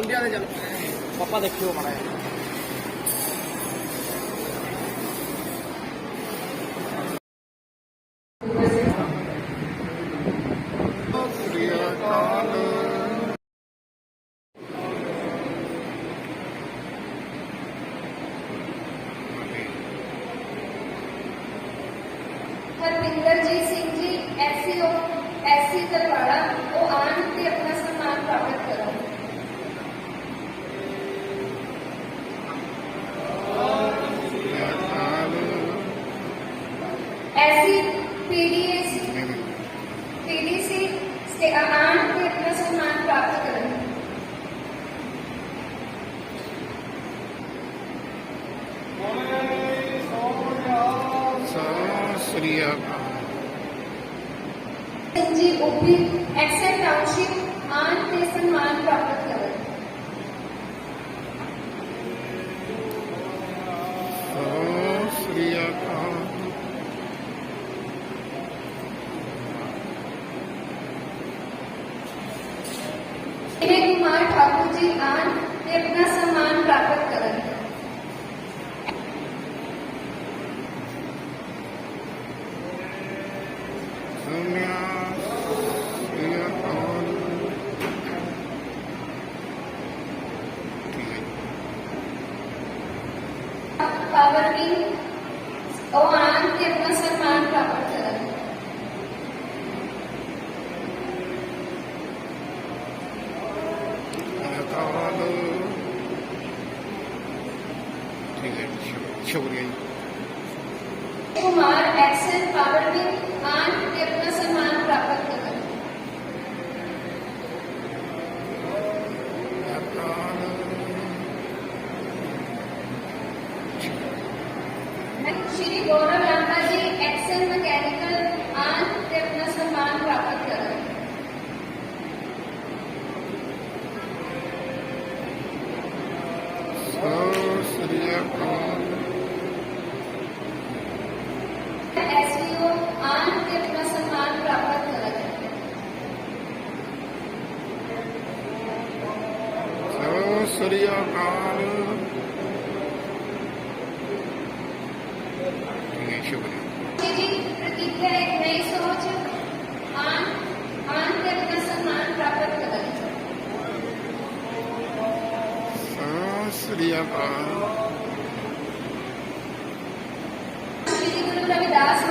ਕੁੰਡਿਆਂ ਦੇ ਚੱਲ ਪਾਪਾ ਦੇਖਿਓ ਮਾੜਾ ਜਿਹਾ। ਹਰਵਿੰਦਰਜੀਤ ਸਿੰਘ ਜੀ ਐਸਸੀ ਐਸਸੀ ਤਲਵਾੜਾ ਉਹ ਆਣ ਤੇ ਆਪਣਾ ਸਨਮਾਨ ਪ੍ਰਾਪਤ ਕਰੋ ਐਸਸੀ ਪੀਡੀਐਸ ਪੀਡੀਸੀ ਸੇ ਆਣ ਤੇ ਆਪਣਾ ਸਨਮਾਨ ਪ੍ਰਾਪਤ ਕਰੋ ਸਤਿ ਸ੍ਰੀ ਅਕਾਲ Singh ji OP accent township ਆਣ ਤੇ ਸਨਮਾਨ ਪ੍ਰਾਪਤ ਕਰੋ ਸਤਿ ਸ੍ਰੀ ਅਕਾਲ ਵਿਜੇ ਕੁਮਾਰ ਠਾਕੁਰ ਜੀ ਆਣ ਤੇ ਆਪਣਾ ਸਨਮਾਨ ਪ੍ਰਾਪਤ ਕਰਨ ਸੁਨਿਆ ਸ੍ਰੀ ਅਕਾਲ ਠੀਕ ਹੈ ਪਾਵਰ ਵੀ ਉਹ ਆਣ ਤੇ ਆਪਣਾ ਸਨਮਾਨ ਪ੍ਰਾਪਤ ਕਰਨ ਅਕਾਲ ਠੀਕ ਹੈ ਸ਼ੁ- ਸ਼ੁਕਰੀਆ ਜੀ ਕੁਮਾਰ ਐਕਸਨ ਪਾਵਰ ਵੀ ਆਣ ਤੇ ਆਪਣਾ ਸਨਮਾਨ ਪ੍ਰਾਪਤ ਕਰਨ ਅਕਾਲ ਮੈਂ ਸ਼੍ਰੀ ਗੌਰਵ ਲਾਂਬਾ ਜੀ ਐਕਸਨ ਮਕੈਨੀਕਲ ਆਣ ਤੇ ਆਪਣਾ ਸਨਮਾਨ ਪ੍ਰਾਪਤ ਕਰਨ ਸਤਿ ਸ੍ਰੀ ਅਕਾਲ ਐਸਵੀਓ ਆਣ ਤੇ ਆਪਣਾ ਸਨਮਾਨ ਪ੍ਰਾਪਤ ਕਰਨ ਸਤਿ ਸ੍ਰੀ ਅਕਾਲ ਸ਼ੁਕਰੀਆ। ਸ਼੍ਰੀ ਪ੍ਰਤੀਕਿਆ ਇੱਕ ਨਈ ਸੋਚ। ਆਣ ਆਣ ਤੇ ਆਪਣਾ ਸਨਮਾਨ ਪ੍ਰਾਪਤ ਕਰਨ। ਸਤਿ ਸ੍ਰੀ ਅਕਾਲ ਸ਼੍ਰੀ ਗੁਰੂ ਰਵਿਦਾਸ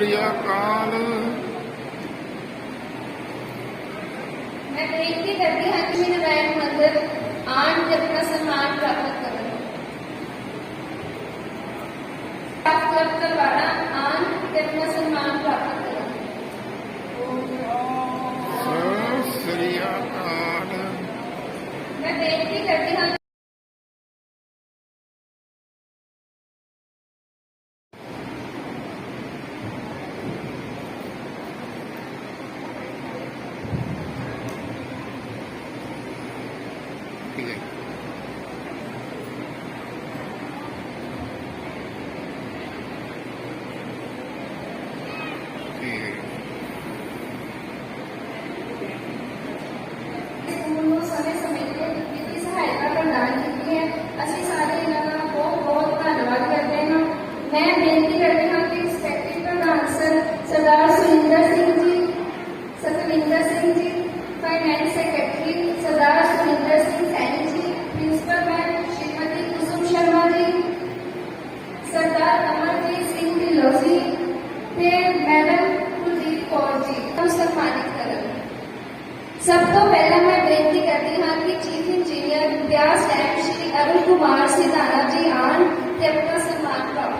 ਸ੍ਰੀ ਅਕਾਲ ਮੈਂ ਬੇਨਤੀ ਕਰਦੀ ਹਾਂ ਕਿ ਮੇਰੇ ਨਾਰਾਇਣ ਮੰਦਿਰ ਤੇ ਆਪਣਾ ਸਨਮਾਨ ਪ੍ਰਾਪਤ ਕਰਨ। ਪ੍ਰਾਪਤ ਤਲਵਾੜਾ ਆਣ ਤੇ ਆਪਣਾ ਸਨਮਾਨ ਪ੍ਰਾਪਤ ਕਰਨ। ਸਤਿ ਸ੍ਰੀ ਅਕਾਲ ਪ੍ਰਦਾਨ ਕੀਤੀ ਹੈ। ਅਸੀਂ ਸਾਰੇ ਇਹਨਾਂ ਦਾ ਬਹੁਤ ਬਹੁਤ ਧੰਨਵਾਦ ਕਰਦੇ ਹਾਂ। ਮੈਂ ਬੇਨਤੀ ਕਰਦੀ ਹਾਂ ਕਿ ਰਿਸਪੈਕਟਿਡ ਪ੍ਰਧਾਨ ਸਰ ਸਰਦਾਰ Surinder Singh ji Satwinder Singh ji finance secretary Sardar Surinder Singh Saini ji principal ma'am Shrimati Kusum Sharma ji, Sardar Amarjeet Singh Dhillon ji, ਤੇ ਸਭ ਤੋਂ ਪਹਿਲਾਂ ਮੈਂ ਬੇਨਤੀ ਕਰਦੀ ਹਾਂ ਕਿ chief engineer Beas dam Shri Arun Kumar Sidhana ji ਆਣ ਤੇ ਆਪਣਾ ਸਨਮਾਨ ਕਰੋ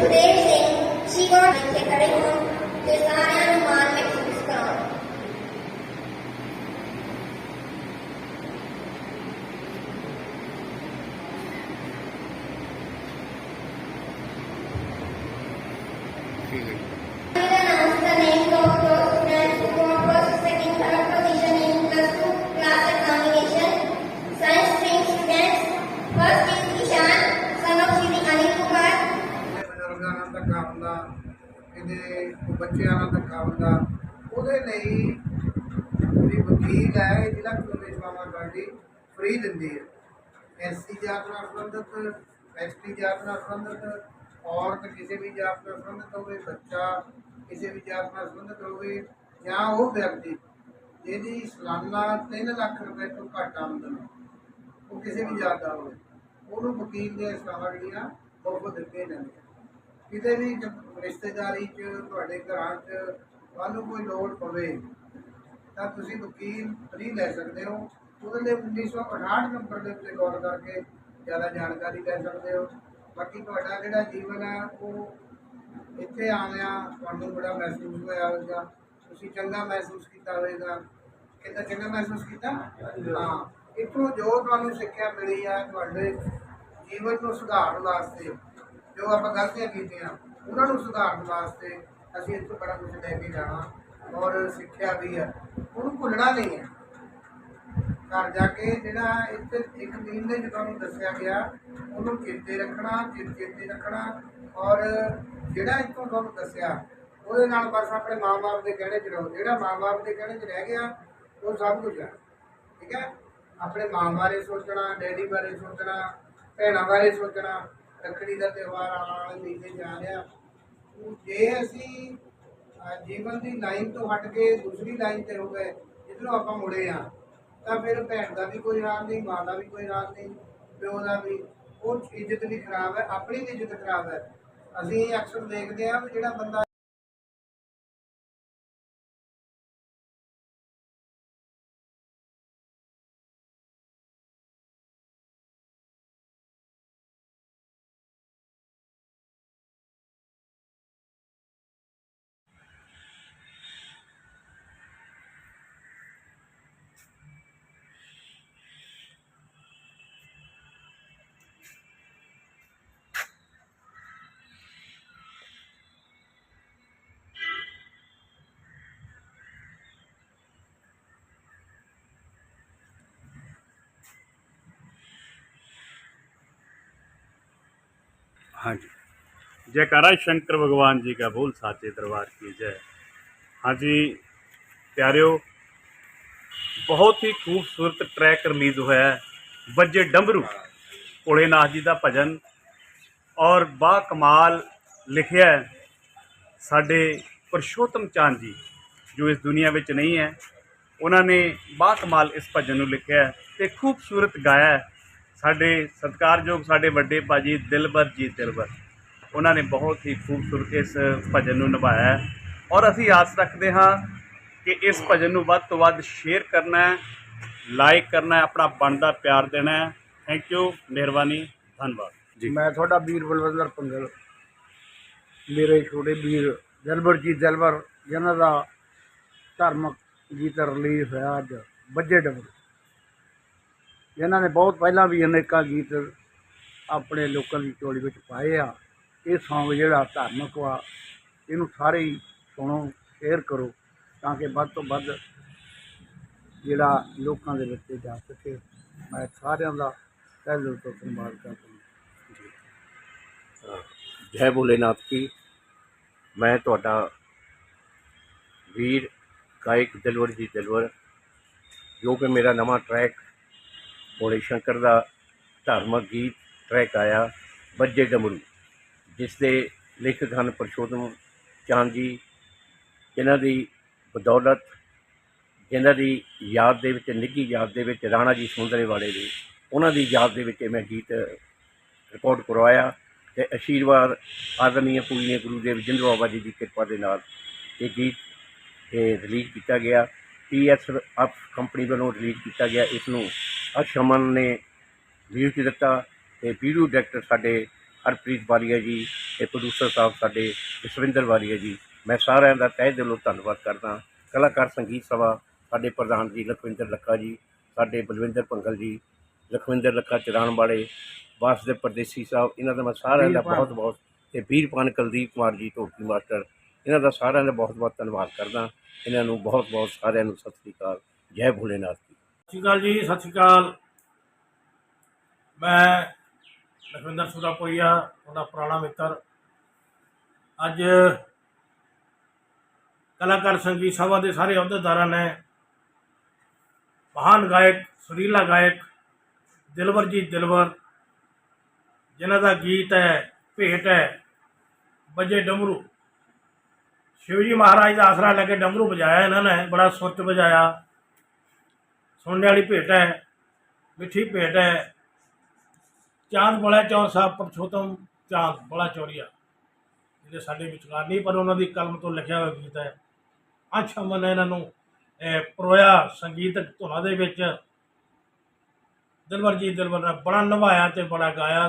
ਠੀਕ ਹੈ ਔਰ ਡਾਕਟਰ ਆਫ ਸ਼੍ਰੀ ਬੱਚਿਆਂ ਨਾਲ ਧੱਕਾ ਹੁੰਦਾ, ਉਹਦੇ ਲਈ ਵੀ ਵਕੀਲ ਹੈ, ਇਹ ਜਿਹੜਾ ਕਾਨੂੰਨੀ ਸੇਵਾਵਾਂ ਕਰਦੀ ਫ੍ਰੀ ਦਿੰਦੀ ਹੈ ਐਸਸੀ ਜਾਤ ਨਾਲ ਸੰਬੰਧਿਤ ਐਸਟੀ ਜਾਤ ਨਾਲ ਸੰਬੰਧਿਤ, ਔਰਤ ਕਿਸੇ ਵੀ ਜਾਤ ਨਾਲ ਸੰਬੰਧਿਤ ਹੋਵੇ, ਬੱਚਾ ਕਿਸੇ ਵੀ ਜਾਤ ਨਾਲ ਸੰਬੰਧਿਤ ਹੋਵੇ, ਜਾਂ ਉਹ ਵਿਅਕਤੀ ਜਿਹਦੀ ਸਾਲਾਨਾ 3 ਲੱਖ ਰੁਪਏ ਤੋਂ ਘੱਟ ਆਮਦਨ ਹੈ ਉਹ ਕਿਸੇ ਵੀ ਜਾਤ ਦਾ ਹੋਵੇ, ਉਹਨੂੰ ਵਕੀਲ ਦੀਆਂ ਸੇਵਾਵਾਂ ਜਿਹੜੀਆਂ ਬਹੁਤ ਦਿੱਤੀਆਂ ਜਾਂਦੀਆਂ ਕਿਤੇ ਵੀ ਜ- ਰਿਸ਼ਤੇਦਾਰੀ 'ਚ, ਤੁਹਾਡੇ ਘਰਾਂ 'ਚ ਤੁਹਾਨੂੰ ਕੋਈ ਲੋੜ ਪਵੇ, ਤਾਂ ਤੁਸੀਂ ਵਕੀਲ ਫ੍ਰੀ ਲੈ ਸਕਦੇ ਹੋ। ਉਹਦੇ ਲਈ 1968 ਨੰਬਰ ਦੇ ਉੱਤੇ ਕਾਲ ਕਰਕੇ ਜ਼ਿਆਦਾ ਜਾਣਕਾਰੀ ਲੈ ਸਕਦੇ ਹੋ। ਬਾਕੀ ਤੁਹਾਡਾ ਜਿਹੜਾ ਜੀਵਨ ਹੈ, ਉਹ ਇੱਥੇ ਆਉਂਦਿਆਂ ਤੁਹਾਨੂੰ ਬੜਾ ਮਹਿਸੂਸ ਹੋਇਆ ਹੋਵੇਗਾ। ਤੁਸੀਂ ਚੰਗਾ ਮਹਿਸੂਸ ਕੀਤਾ ਹੋਵੇਗਾ। ਕਿੰਨਾ ਚੰਗਾ ਮਹਿਸੂਸ ਕੀਤਾ? ਹਾਂ। ਇੱਥੋਂ ਜੋ ਤੁਹਾਨੂੰ ਸਿੱਖਿਆ ਮਿਲੀ ਹੈ, ਤੁਹਾਡੇ ਜੀਵਨ ਨੂੰ ਸੁਧਾਰਨ ਵਾਸਤੇ ਜੋ ਆਪਾਂ ਗਲਤੀਆਂ ਕੀਤੀਆਂ ਉਹਨਾਂ ਨੂੰ ਸੁਧਾਰਨ ਵਾਸਤੇ ਅਸੀਂ ਇੱਥੋਂ ਬੜਾ ਕੁਝ ਲੈ ਕੇ ਜਾਣਾ ਔਰ ਸਿੱਖਿਆ ਵੀ ਹੈ ਉਹਨੂੰ ਭੁੱਲਣਾ ਨਹੀਂ ਹੈ ਘਰ ਜਾ ਕੇ ਜਿਹੜਾ ਇੱਥੇ ਇੱਕ ਦਿਨ ਦੇ ਜੋ ਤੁਹਾਨੂੰ ਦੱਸਿਆ ਗਿਆ, ਉਹਨੂੰ ਚੇਤੇ ਰੱਖਣਾ ਚੇਤੇ ਰੱਖਣਾ ਔਰ ਜਿਹੜਾ ਇੱਥੋਂ ਤੁਹਾਨੂੰ ਦੱਸਿਆ, ਉਹਦੇ ਨਾਲ ਬਸ ਆਪਣੇ ਮਾਂ-ਬਾਪ ਦੇ ਕਹਿਣੇ 'ਚ ਰਹੋ। ਜਿਹੜਾ ਮਾਂ-ਬਾਪ ਦੇ ਕਹਿਣੇ 'ਚ ਰਹਿ ਗਿਆ, ਉਹ ਸਭ ਕੁਝ ਹੈ ਠੀਕ ਹੈ? ਆਪਣੇ ਮਾਂ ਬਾਰੇ ਸੋਚਣਾ, ਡੈਡੀ ਬਾਰੇ ਸੋਚਣਾ, ਭੈਣਾਂ ਬਾਰੇ ਸੋਚਣਾ ਰੱਖੜੀ ਦਾ ਤਿਉਹਾਰ ਆਉਣ ਵਾਲੇ ਮਹੀਨੇ 'ਚ ਰਿਹਾ। ਜੇ ਅਸੀਂ ਜੀਵਨ ਦੀ ਲਾਈਨ ਤੋਂ ਹਟ ਕੇ ਦੂਸਰੀ ਲਾਈਨ ਤੇ ਹੋ ਗਏ ਜਿੱਧਰੋਂ ਆਪਾਂ ਮੁੜੇ ਆ ਤਾਂ ਫਿਰ ਭੈਣ ਦਾ ਵੀ ਕੋਈ ਹਾਲ ਨਹੀਂ, ਮਾਂ ਦਾ ਵੀ ਕੋਈ ਹਾਲ ਨਹੀਂ, ਪਿਓ ਦਾ ਵੀ। ਉਹ ਇੱਜ਼ਤ ਵੀ ਖਰਾਬ ਹੈ, ਆਪਣੀ ਵੀ ਇੱਜ਼ਤ ਖਰਾਬ ਹੈ। ਅਸੀਂ ਅਕਸਰ ਦੇਖਦੇ ਆ ਵੀ ਜਿਹੜਾ ਬੰਦਾ हाँ जी जयकारा शंकर भगवान जी का बोल साचे दरबार की जय हाँ जी प्यारियो ਬਹੁਤ ਹੀ ਖੂਬਸੂਰਤ ਟਰੈਕ ਰਿਲੀਜ਼ ਹੋਇਆ ਹੈ ਵੱਜੇ ਡੰਬਰੂ ਭੋਲੇਨਾਥ ਜੀ ਦਾ ਭਜਨ ਔਰ ਬਾ ਕਮਾਲ ਲਿਖਿਆ ਹੈ ਸਾਡੇ ਪੁਰਸ਼ੋਤਮ ਚੰਦ ਜੀ ਜੋ ਇਸ ਦੁਨੀਆ ਵਿੱਚ ਨਹੀਂ ਹੈ ਉਹਨਾਂ ਨੇ ਬਾ ਕਮਾਲ ਇਸ ਭਜਨ ਨੂੰ ਲਿਖਿਆ ਹੈ ਤੇ ਖੂਬਸੂਰਤ ਗਾਇਆ ਹੈ। ਸਾਡੇ ਸਤਿਕਾਰਯੋਗ ਸਾਡੇ ਵੱਡੇ ਭਾਜੀ ਦਿਲਬਰ ਜੀ ਦਿਲਬਰ। ਉਹਨਾਂ ਨੇ ਬਹੁਤ ਹੀ ਖੂਬਸੂਰਤ ਇਸ ਭਜਨ ਨੂੰ ਨਿਭਾਇਆ ਔਰ ਅਸੀਂ ਆਸ ਰੱਖਦੇ ਹਾਂ ਕਿ ਇਸ ਭਜਨ ਨੂੰ ਵੱਧ ਤੋਂ ਵੱਧ ਸ਼ੇਅਰ ਕਰਨਾ ਹੈ ਲਾਈਕ ਕਰਨਾ ਹੈ, ਆਪਣਾ ਬਣਦਾ ਪਿਆਰ ਦੇਣਾ ਹੈ। ਥੈਂਕ ਯੂ ਮਿਹਰਬਾਨੀ, ਧੰਨਵਾਦ। ਜੀ। ਮੈਂ ਤੁਹਾਡਾ ਵੀਰ ਬਲਵੰਦਰ ਪੰਗਲ, ਮੇਰੇ ਛੋਟੇ ਵੀਰ ਦਿਲਬਰ ਜੀ ਦਿਲਬਰ, ਜਿਨ੍ਹਾਂ ਦਾ ਧਾਰਮਿਕ ਗੀਤ ਰਿਲੀਜ਼ ਹੋਇਆ ਅੱਜ ਬੱਜੇ ਡਬਲ ਜਿਨ੍ਹਾਂ ਨੇ ਬਹੁਤ ਪਹਿਲਾਂ ਵੀ ਅਨੇਕਾਂ ਗੀਤ ਆਪਣੇ ਲੋਕਾਂ ਦੀ ਝੋਲੀ ਵਿੱਚ ਪਾਏ ਆ। ਇਹ ਸੌਂਗ ਜਿਹੜਾ ਧਾਰਮਿਕ ਵਾ, ਇਹਨੂੰ ਸਾਰੇ ਹੀ ਸੁਣੋ ਸ਼ੇਅਰ ਕਰੋ ਤਾਂ ਕਿ ਵੱਧ ਤੋਂ ਵੱਧ ਜਿਹੜਾ ਲੋਕਾਂ ਦੇ ਵਿੱਚ ਜਾ ਸਕੇ। ਮੈਂ ਸਾਰਿਆਂ ਦਾ ਤਹਿ ਦਿਲ ਤੋਂ ਧੰਨਵਾਦ ਕਰਦਾ ਜੈ। ਭੋਲੇਨਾਥ ਕੀ ਮੈਂ ਤੁਹਾਡਾ ਵੀਰ, ਗਾਇਕ ਦਿਲਵਰ ਜੀ ਦਿਲਵਰ। ਜੋ ਕਿ ਮੇਰਾ ਨਵਾਂ ਟਰੈਕ ਭੋਲੇ ਸ਼ੰਕਰ ਦਾ ਧਾਰਮਿਕ ਗੀਤ ਟਰੈਕ ਆਇਆ, ਬੱਜੇ ਡਮਰੂ ਜਿਸ ਦੇ ਲੇਖਕ ਹਨ ਪਰਸ਼ੋਤਮ ਚਾਂਦ ਜੀ। ਜਿਨ੍ਹਾਂ ਦੀ ਬਦੌਲਤ, ਜਿਨ੍ਹਾਂ ਦੀ ਯਾਦ ਦੇ ਵਿੱਚ, ਨਿੱਘੀ ਯਾਦ ਦੇ ਵਿੱਚ ਰਾਣਾ ਜੀ ਸੁੰਦਰੇ ਵਾਲੇ ਦੀ ਉਹਨਾਂ ਦੀ ਯਾਦ ਦੇ ਵਿੱਚ ਮੈਂ ਗੀਤ ਰਿਕਾਰਡ ਕਰਵਾਇਆ ਤੇ ਅਸ਼ੀਰਵਾਦ ਆਦਰਨੀय ਪੂਜਨੀय ਗੁਰੂ ਦੇਵ ਜਿੰਦ ਬਾਬਾ ਜੀ ਦੀ ਕਿਰਪਾ ਦੇ ਨਾਲ ਇਹ ਗੀਤ ਇਹ ਰਿਲੀਜ਼ ਕੀਤਾ ਗਿਆ। ਪੀਐਸ ਅਪ ਕੰਪਨੀ ਵੱਲੋਂ ਰਿਲੀਜ਼ ਕੀਤਾ ਗਿਆ। ਇਸ ਨੂੰ ਅਸ਼ਮਨ ਨੇ ਮਿਊਜ਼ਿਕ ਦਿੱਤਾ ਤੇ ਵੀਡੀਓ ਡਾਇਰੈਕਟਰ ਸਾਡੇ ਹਰਪ੍ਰੀਤ ਵਾਲੀਆ ਜੀ ਤੇ ਪ੍ਰੋਡਿਊਸਰ ਸਾਹਿਬ ਸਾਡੇ ਜਸਵਿੰਦਰ ਵਾਲੀਆ ਜੀ। ਮੈਂ ਸਾਰਿਆਂ ਦਾ ਤਹਿ ਦਿਲੋਂ ਧੰਨਵਾਦ ਕਰਦਾ। ਕਲਾਕਾਰ ਸੰਗੀਤ ਸਭਾ ਸਾਡੇ ਪ੍ਰਧਾਨ ਜੀ ਲਖਵਿੰਦਰ ਲੱਖਾ ਜੀ ਸਾਡੇ ਬਲਵਿੰਦਰ ਭੰਗਲ ਜੀ ਲਖਵਿੰਦਰ ਲੱਖਾ ਚਰਾਣ ਵਾਲੇ ਵਾਸਦੇ ਪਰਦੇਸੀ ਸਾਹਿਬ ਇਹਨਾਂ ਦਾ ਮੈਂ ਸਾਰਿਆਂ ਦਾ। ਬਹੁਤ ਬਹੁਤ ਤੇ ਵੀਰਪਾਨ ਕੁਲਦੀਪ ਕੁਮਾਰ ਜੀ ਢੋਲਕੀ ਮਾਸਟਰ ਇਹਨਾਂ ਦਾ ਸਾਰਿਆਂ ਦਾ ਬਹੁਤ ਬਹੁਤ ਧੰਨਵਾਦ ਕਰਦਾ। ਇਹਨਾਂ ਨੂੰ ਬਹੁਤ ਬਹੁਤ ਸਾਰਿਆਂ ਨੂੰ ਸਤਿ ਸ੍ਰੀ ਅਕਾਲ। ਜੈ ਭੋਲੇਨਾਥ। ਸਤਿ ਸ਼੍ਰੀ ਅਕਾਲ ਜੀ, ਸਤਿ ਸ਼੍ਰੀ ਅਕਾਲ। ਮੈਂ ਲਖਵਿੰਦਰ ਸੁਰਾਪੁਰੀਆ ਤੁਹਾਡਾ ਪੁਰਾਣਾ ਮਿੱਤਰ। ਅੱਜ ਕਲਾਕਾਰ ਸੰਗੀਤ ਸਭਾ ਦੇ ਸਾਰੇ ਅਹੁਦੇਦਾਰਾਂ ਨੇ ਮਹਾਨ ਗਾਇਕ, ਸੁਰੀਲਾ ਗਾਇਕ ਦਿਲਵਰ ਜੀ ਦਿਲਵਰ, ਜਿਨ੍ਹਾਂ ਦਾ ਗੀਤ ਹੈ, ਭੇਟ ਹੈ ਬਜੇ ਡਮਰੂ। ਸ਼ਿਵਜੀ ਮਹਾਰਾਜ ਦਾ ਆਸਰਾ ਲੈ ਕੇ ਡਮਰੂ ਵਜਾਇਆ ਇਹਨਾਂ ਨੇ, ਬੜਾ ਸੁੱਚ ਵਜਾਇਆ। ਸੁਣਨੇ ਵਾਲੀ ਭੇਟ ਹੈ, ਮਿੱਠੀ ਭੇਟ ਹੈ। ਚਾਂਦ ਬੜਾ ਚੌਰ ਸਾਹਿਬ ਪਰਸ਼ੋਤਮ ਚਾਂਦ, ਬੜਾ ਚੌਰੀਆ। ਜਿਹੜੇ ਸਾਡੇ ਵਿਚਕਾਰ ਨਹੀਂ, ਪਰ ਉਹਨਾਂ ਦੀ ਕਲਮ ਤੋਂ ਲਿਖਿਆ ਹੋਇਆ ਗੀਤ ਹੈ। ਅੱਛਾ ਮਨ ਇਹਨਾਂ ਨੂੰ ਪਰੋਇਆ ਸੰਗੀਤਕ ਧੁਨਾਂ ਦੇ ਵਿੱਚ। ਦਿਲਵਰ ਜੀ ਦਿਲਵਰ ਨੇ ਬੜਾ ਨਿਭਾਇਆ ਤੇ ਬੜਾ ਗਾਇਆ।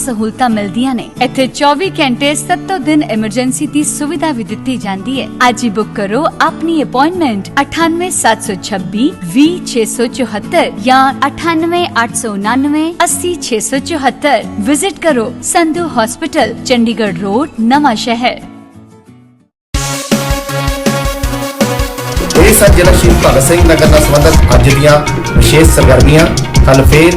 ਸਹੂਲਤਾਂ ਮਿਲਦੀਆਂ ਨੇ ਇੱਥੇ 24 ਘੰਟੇ 7 ਦਿਨ ਐਮਰਜੈਂਸੀ ਦੀ ਸੁਵਿਧਾ ਵੀ ਦਿੱਤੀ ਜਾਂਦੀ ਹੈ ਅੱਜ ਹੀ ਬੁੱਕ ਕਰੋ ਆਪਣੀ ਅਪਾਇੰਟਮੈਂਟ 98726 20674 ਜਾਂ 98899 80674 ਵਿਜ਼ਿਟ ਕਰੋ ਸੰਧੂ ਹਸਪੀਟਲ ਚੰਡੀਗੜ੍ਹ ਰੋਡ ਨਵਾਂ ਸ਼ਹਿਰ ਇਹ ਸਨ ਜ਼ਿਲ੍ਹਾ ਸ਼ਹੀਦ ਭਗਤ ਸਿੰਘ ਨਗਰ ਨਾਲ ਸੰਬੰਧਿਤ ਅੱਜ ਦੀਆਂ ਵਿਸ਼ੇਸ਼ ਸਰਗਰਮੀਆਂ ਕੱਲ ਫੇਰ